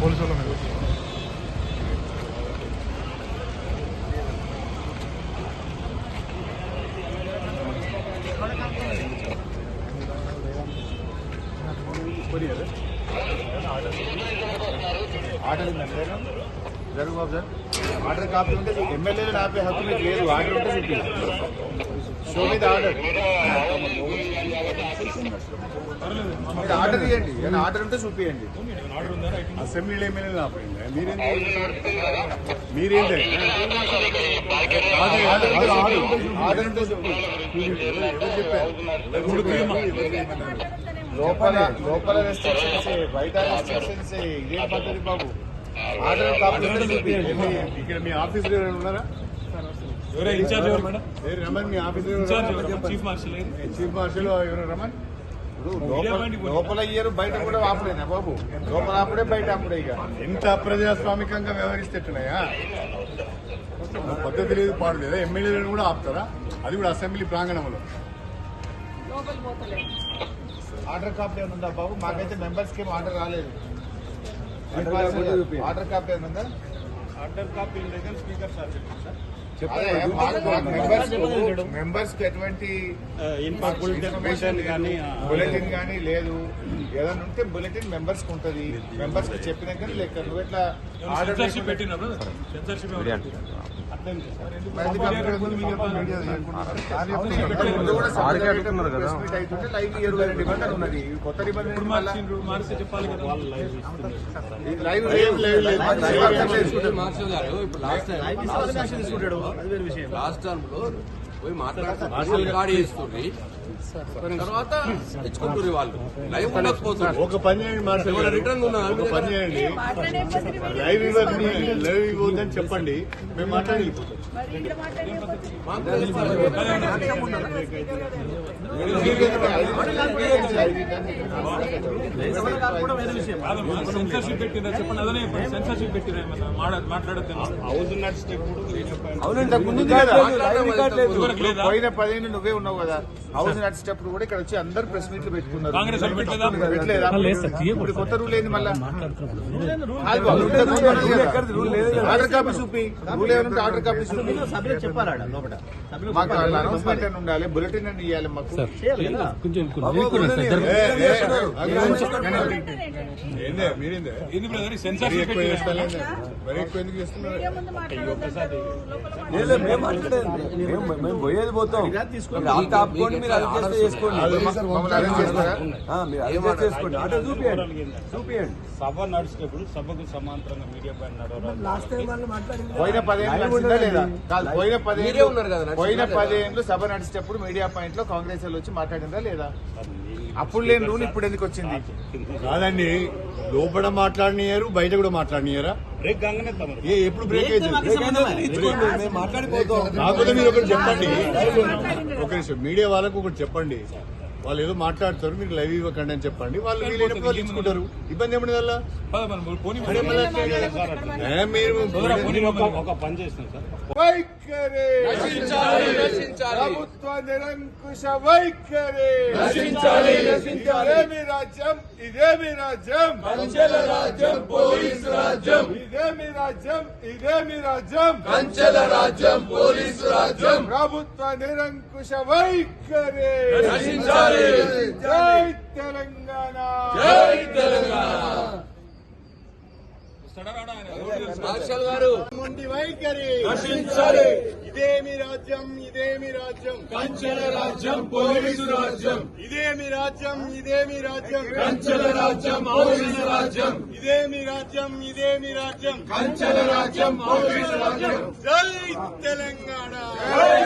Police వాళ్ళ మీద order ఉందండి జరుగు బాబు సార్ ఆర్డర్ కాపీ ఉంటే ఎమ్మెల్యేలు ఆపే హక్కు మీకు లేదు ఆర్డర్ ఉంటే చూపి షో మీద ఆర్డర్ మీరు ఆర్డర్ ఇవ్వండి ఏదైనా ఆర్డర్ ఉంటే చూపియండి. అసెంబ్లీలో ఎమ్మెల్యేలు ఆపండి మీరేంటి? మీరేంటి? ఆర్డర్ ఉంటే చెప్పారు? లోపల లోపల రెస్ట్రిక్షన్స్ బయట రెస్ట్రిక్షన్స్ ఇదేం పద్ధతి బాబు? ఆర్డర్ చూపియండి. ఇక్కడ మీ ఆఫీసులో ఉన్నారా? ఎవరే ఇన్ఛార్జ్ ఎవరు? మేడం? మీ చీఫ్ మార్షల్ చీఫ్ మార్షల్ ఎవరు లోపల ఇయ్యరు బయట కూడా ఆపలేనా బాబు? లోపల ఆపడే బయట ఆపడే ఇక. ఎంత అప్రజాస్వామికంగా వ్యవహరిస్తేట్టున్నాయా? పద్ధతి లేదు పాడు లేదా? ఎమ్మెల్యేలను కూడా ఆపుతారా? అది కూడా అసెంబ్లీ ప్రాంగణంలో. ఆర్డర్ కాపీ ఉందా బాబు? మాకైతే మెంబర్స్కి ఏం ఆర్డర్ రాలేదు. ఆర్డర్ కాపీ ఉందా? Order copy speaker sir. Members కు- మెంబర్స్కి ఎటువంటి ఇన్ఫర్మేషన్ కానీ బులెటిన్ కానీ లేదు. ఏదైనా ఉంటే బులెటిన్ మెంబర్స్కి ఉంటది. మెంబర్స్కి చెప్పినాక లెక్క నువ్వు ఎట్లా ఆర్డర్ లాస్ట్ టర్మ్లో పోయి మాట్లాడుతున్నారు. తర్వాత తెచ్చుకుంటారు వాళ్ళు. లైవ్ ఉండకపోతుంది ఒక పని చేయండి. రిటర్న్ ఉన్నా ఒక పని చేయండి. లైవ్ ఇవ్వద్దు లైవ్ ఇవ్వద్దని చెప్పండి. మేము మాట్లాడి లేదా. పోయిన పదిహేను నువ్వే ఉన్నావు కదా. హౌస్ నడిచేటప్పుడు కూడా ఇక్కడ వచ్చి అందరు ప్రెస్ మీట్లు పెట్టుకున్నారు. కొత్త రూల్ ఏంది మళ్ళా. ఆర్డర్ కాపీ చూపి. రూల్ ఏమంటే ఆర్డర్ కాపీ చూపి. మాకు అనౌన్స్మెంట్ అని ఉండాలి? బులెటిన్ అని ఇవ్వాలి మాకు? మేము పోయేది పోతాం. ఆపుకోండి మీరు అడ్జస్ట్ చేసుకోండి. మీరు అడ్జస్ట్ చూపియండి. చూపియండి. సభ నడిచేటప్పుడు సభకు సమాంతరంగా మీడియా పైన నడవరాదు పోయిన పదేళ్ళు లేదా? కాదు పోయిన మీరే పదేళ్ళు ఉన్నారు కదా, నడిచిందా పోయిన? పదేళ్ళు సభ నడిచేటప్పుడు మీడియా పాయింట్లో కాంగ్రెస్ వాళ్ళు వచ్చి మాట్లాడిందా లేదా? అప్పుడు లేని రూల్ ఇప్పుడు ఎందుకు వచ్చింది? కాదండి లోపల మాట్లాడినారు బయట కూడా మాట్లాడినారా బ్రేక్ కాగానే తమరు. ఏ ఎప్పుడు బ్రేక్ అయితే ఇచ్చుకోండి మేము మాట్లాడిపోతాం కాకపోతే మీరు ఒకటి చెప్పండి. ఒక నిమిషం. మీడియా వాళ్ళకు ఒకటి చెప్పండి. వాళ్ళు ఏదో మాట్లాడతారు మీరు లైవ్ ఇవ్వకండి అని చెప్పండి. వాళ్ళు వీలైనప్పుడు వాళ్ళు ఇచ్చుకుంటారు. ఇబ్బంది ఏమన్నా వల్ల పద మనం పోనీ అదే మళ్ళీ ఏ, మీరు పోనీ ఒక పని చేస్తాం సార్. వైఖరి. ప్రభుత్వ నిరంకుశ వైఖరి. నశించాలి. ఇదేమి రాజ్యం? ఇదేమి రాజ్యం? కంచెల రాజ్యం పోలీసు రాజ్యం. ఇదేమి రాజ్యం? ఇదేమి రాజ్యం? కంచెల రాజ్యం పోలీసు రాజ్యం. ప్రభుత్వ నిరంకుశ వైఖరి. నశించాలి జై తెలంగాణ. జై మొండి వైఖరి. నశించాలి ఇదేమి రాజ్యం ఇదేమి రాజ్యం? కంచెల రాజ్యం పోలీసు రాజ్యం. ఇదేమి రాజ్యం ఇదేమి రాజ్యం? కంచెల రాజ్యం పోలీసు రాజ్యం. ఇదేమి రాజ్యం ఇదేమి రాజ్యం? కంచెల రాజ్యం పోలీసు రాజ్యం. జై తెలంగాణ. జై